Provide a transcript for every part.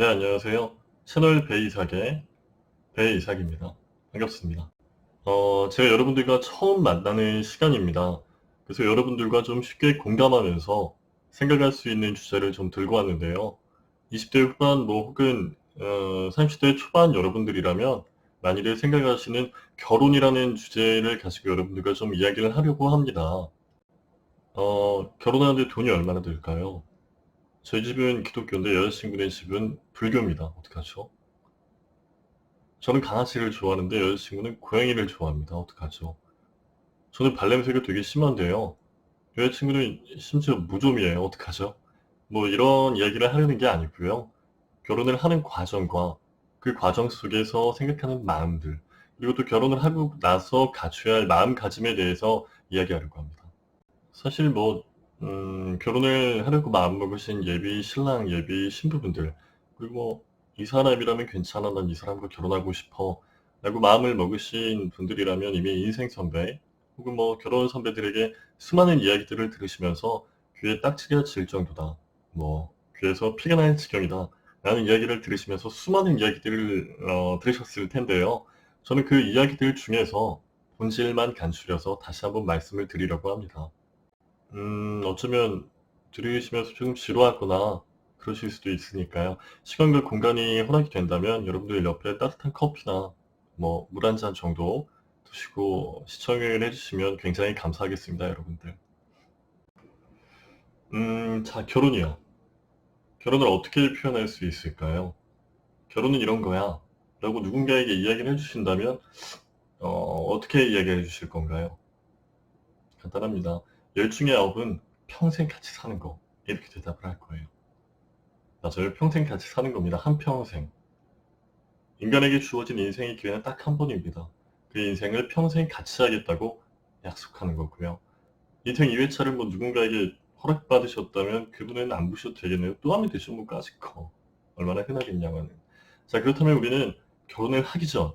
네, 안녕하세요. 채널 배이삭의 배이삭입니다. 반갑습니다. 어, 제가 여러분들과 처음 만나는 시간입니다. 그래서 여러분들과 좀 쉽게 공감하면서 생각할 수 있는 주제를 좀 들고 왔는데요. 20대 후반, 뭐, 혹은, 어, 30대 초반 여러분들이라면 많이들 생각하시는 결혼이라는 주제를 가지고 여러분들과 좀 이야기를 하려고 합니다. 어, 결혼하는데 돈이 얼마나 들까요? 저희 집은 기독교인데 여자친구네 집은 불교입니다. 어떡하죠? 저는 강아지를 좋아하는데 여자친구는 고양이를 좋아합니다. 어떡하죠? 저는 발냄새가 되게 심한데요. 여자친구는 심지어 무좀이에요. 어떡하죠? 뭐 이런 이야기를 하려는 게 아니고요. 결혼을 하는 과정과 그 과정 속에서 생각하는 마음들, 그리고 또 결혼을 하고 나서 갖춰야 할 마음가짐에 대해서 이야기하려고 합니다. 사실 뭐 음, 결혼을 하려고 마음먹으신 예비 신랑, 예비 신부분들, 그리고 뭐, 이 사람이라면 괜찮아, 난 이 사람과 결혼하고 싶어, 라고 마음을 먹으신 분들이라면 이미 인생 선배, 혹은 뭐 결혼 선배들에게 수많은 이야기들을 들으시면서 귀에 딱지가 질 정도다. 뭐, 귀에서 피가 나는 지경이다. 라는 이야기를 들으시면서 수많은 이야기들을 어, 들으셨을 텐데요. 저는 그 이야기들 중에서 본질만 간추려서 다시 한번 말씀을 드리려고 합니다. 음, 어쩌면 들으시면서 조금 지루하거나 그러실 수도 있으니까요. 시간과 공간이 허락이 된다면 여러분들 옆에 따뜻한 커피나 뭐 물 한 잔 정도 드시고 시청을 해주시면 굉장히 감사하겠습니다, 여러분들. 음, 자, 결혼이요. 결혼을 어떻게 표현할 수 있을까요? 결혼은 이런 거야. 라고 누군가에게 이야기를 해주신다면, 어, 어떻게 이야기해 주실 건가요? 간단합니다. 열 중에 아홉은 평생 같이 사는 거. 이렇게 대답을 할 거예요. 맞아요. 평생 같이 사는 겁니다. 한평생. 인간에게 주어진 인생의 기회는 딱 한 번입니다. 그 인생을 평생 같이 하겠다고 약속하는 거고요. 인생 2회차를 뭐 누군가에게 허락받으셨다면 그분은 안 보셔도 되겠네요. 또 하면 되죠. 뭐 까짓 거. 얼마나 흔하겠냐고는. 자, 그렇다면 우리는 결혼을 하기 전,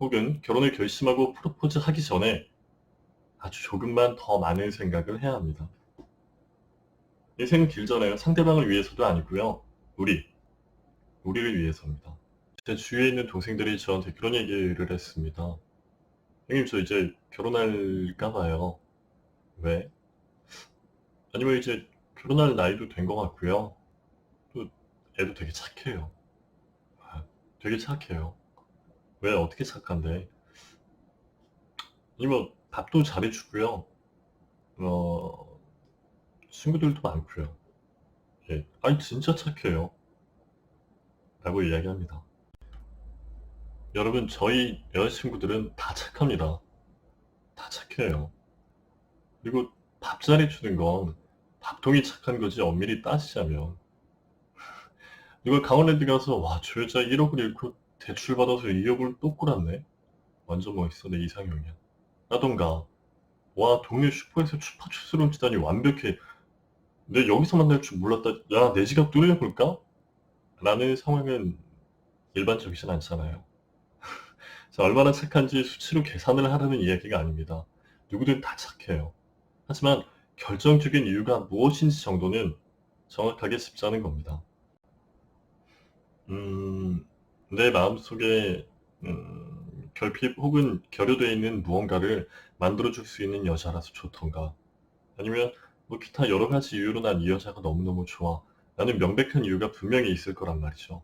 혹은 결혼을 결심하고 프로포즈 하기 전에 아주 조금만 더 많은 생각을 해야 합니다. 인생은 길잖아요. 상대방을 위해서도 아니고요. 우리, 우리를 위해서입니다. 제 주위에 있는 동생들이 저한테 그런 얘기를 했습니다. 형님, 저 이제 결혼할까 봐요. 왜? 아니면 이제 결혼할 나이도 된 것 같고요. 또 애도 되게 착해요. 아, 되게 착해요. 왜 어떻게 착한데? 아니면 밥도 잘해 주고요. 어, 친구들도 많고요. 예. 아니, 진짜 착해요. 라고 이야기합니다. 여러분, 저희 여자친구들은 다 착합니다. 다 착해요. 그리고 밥 잘해주는 건 밥통이 착한 거지 엄밀히 따지자면. 누가 강원랜드 가서 와, 저 여자 1억을 잃고 대출 받아서 2억을 또 꾸렸네. 완전 멋있어, 내 이상형이야. 라던가. 와 동네 슈퍼에서 추파추스를 훔치다니 완벽해. 내 여기서 만날 줄 몰랐다. 야 내 지갑 뚫려볼까? 라는 상황은 일반적이진 않잖아요. 자, 얼마나 착한지 수치로 계산을 하라는 이야기가 아닙니다. 누구든 다 착해요. 하지만 결정적인 이유가 무엇인지 정도는 정확하게 짚자는 겁니다. 음, 내 마음속에 음, 결핍 혹은 결여되어 있는 무언가를 만들어줄 수 있는 여자라서 좋던가 아니면 뭐 기타 여러 가지 이유로 난 이 여자가 너무너무 좋아 라는 명백한 이유가 분명히 있을 거란 말이죠.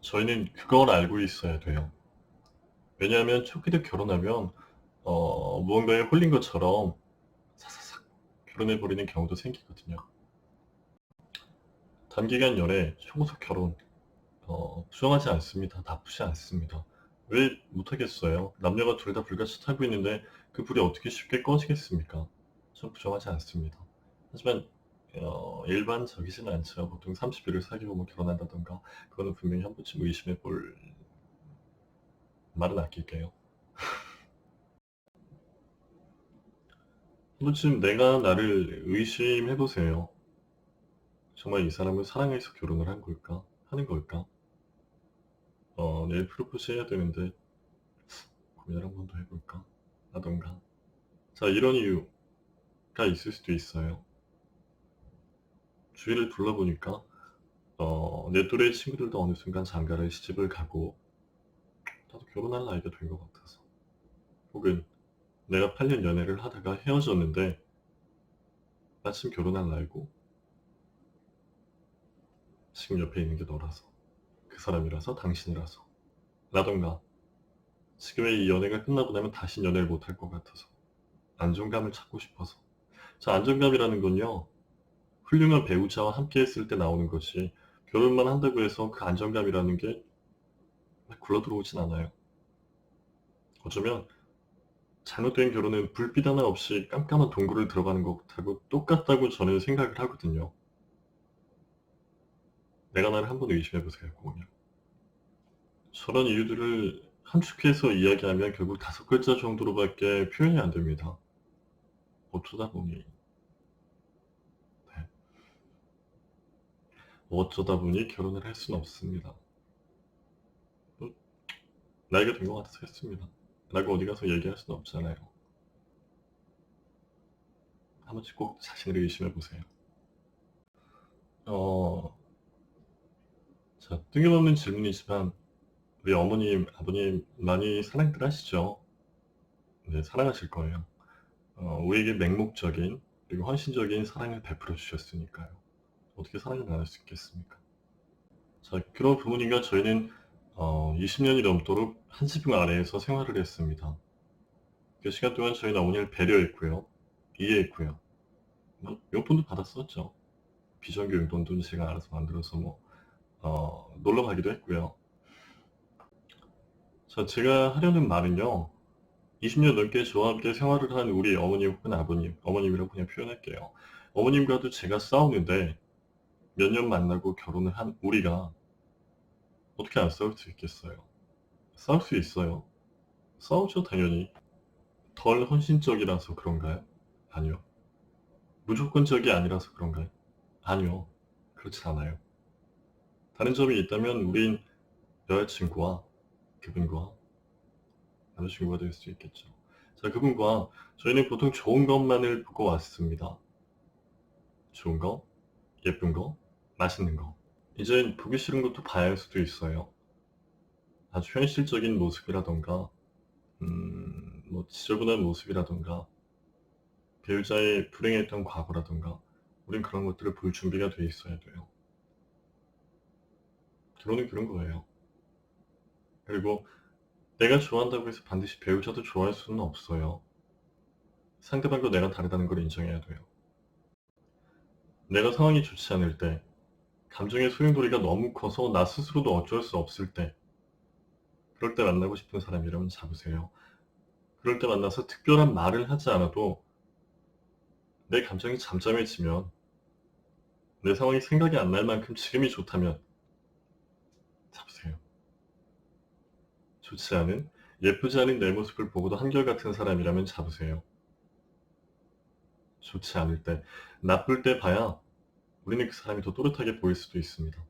저희는 그걸 알고 있어야 돼요. 왜냐하면 초기에 결혼하면 어, 무언가에 홀린 것처럼 사사삭 결혼해버리는 경우도 생기거든요. 단기간 연애, 초고속 결혼 어, 부정하지 않습니다. 나쁘지 않습니다. 왜 못하겠어요? 남녀가 둘 다 불같이 타고 있는데 그 불이 어떻게 쉽게 꺼지겠습니까? 전 부정하지 않습니다. 하지만 어, 일반적이진 않죠. 보통 30일을 사귀고 뭐 결혼한다던가 그거는 분명히 한 번쯤 의심해 볼 말은 아낄게요. 한 번쯤 내가 나를 의심해 보세요. 정말 이 사람을 사랑해서 결혼을 한 걸까? 하는 걸까? 어, 내일 프로포즈 해야 되는데 고민을 한 번 더 해볼까? 하던가. 자, 이런 이유가 있을 수도 있어요. 주위를 둘러보니까 어, 내 또래 친구들도 어느 순간 장가를 시집을 가고 나도 결혼할 나이가 된 것 같아서 혹은 내가 8년 연애를 하다가 헤어졌는데 마침 결혼할 나이고 지금 옆에 있는 게 너라서 그 사람이라서 당신이라서 라던가 지금의 이 연애가 끝나고 나면 다시 연애를 못할 것 같아서 안정감을 찾고 싶어서 자 안정감이라는 건요 훌륭한 배우자와 함께 했을 때 나오는 것이 결혼만 한다고 해서 그 안정감이라는 게 굴러 들어오진 않아요. 어쩌면 잘못된 결혼은 불빛 하나 없이 깜깜한 동굴을 들어가는 것하고 똑같다고 저는 생각을 하거든요. 내가 나를 한번 의심해 보세요, 고은이. 저런 이유들을 함축해서 이야기하면 결국 다섯 글자 정도로밖에 표현이 안 됩니다. 어쩌다 보니 어쩌다 보니 결혼을 할 수는 없습니다. 뭐, 나이가 된 것 같아서 했습니다. 라고 어디 가서 얘기할 수는 없잖아요. 한 번씩 꼭 자신을 의심해 보세요. 어, 자, 뜬금없는 질문이지만, 우리 어머님, 아버님 많이 사랑들 하시죠? 네, 사랑하실 거예요. 어, 우리에게 맹목적인, 그리고 헌신적인 사랑을 베풀어 주셨으니까요. 어떻게 사랑을 나눌 수 있겠습니까? 자, 그런 부모님과 저희는 어, 20년이 넘도록 한 지붕 아래에서 생활을 했습니다. 그 시간 동안 저희는 어머니를 배려했고요. 이해했고요. 뭐, 용돈도 받았었죠. 비정규 용돈도 제가 알아서 만들어서 뭐, 어, 놀러 가기도 했고요. 자, 제가 하려는 말은요. 20년 넘게 저와 함께 생활을 한 우리 어머님 혹은 아버님, 어머님이라고 그냥 표현할게요. 어머님과도 제가 싸우는데 몇 년 만나고 결혼을 한 우리가 어떻게 안 싸울 수 있겠어요? 싸울 수 있어요. 싸우죠, 당연히. 덜 헌신적이라서 그런가요? 아니요. 무조건적이 아니라서 그런가요? 아니요. 그렇지 않아요. 다른 점이 있다면 우린 여자친구와 그분과 남자친구가 될 수 있겠죠. 자, 그분과 저희는 보통 좋은 것만을 보고 왔습니다. 좋은 거, 예쁜 거, 맛있는 거. 이제 보기 싫은 것도 봐야 할 수도 있어요. 아주 현실적인 모습이라던가, 음, 뭐 지저분한 모습이라던가, 배우자의 불행했던 과거라던가, 우린 그런 것들을 볼 준비가 돼 있어야 돼요. 결혼은 그런 거예요. 그리고 내가 좋아한다고 해서 반드시 배우자도 좋아할 수는 없어요. 상대방과 내가 다르다는 걸 인정해야 돼요. 내가 상황이 좋지 않을 때, 감정의 소용돌이가 너무 커서 나 스스로도 어쩔 수 없을 때, 그럴 때 만나고 싶은 사람이라면 잡으세요. 그럴 때 만나서 특별한 말을 하지 않아도 내 감정이 잠잠해지면 내 상황이 생각이 안 날 만큼 지금이 좋다면 잡으세요. 좋지 않은, 예쁘지 않은 내 모습을 보고도 한결같은 사람이라면 잡으세요. 좋지 않을 때, 나쁠 때 봐야 우리는 그 사람이 더 또렷하게 보일 수도 있습니다.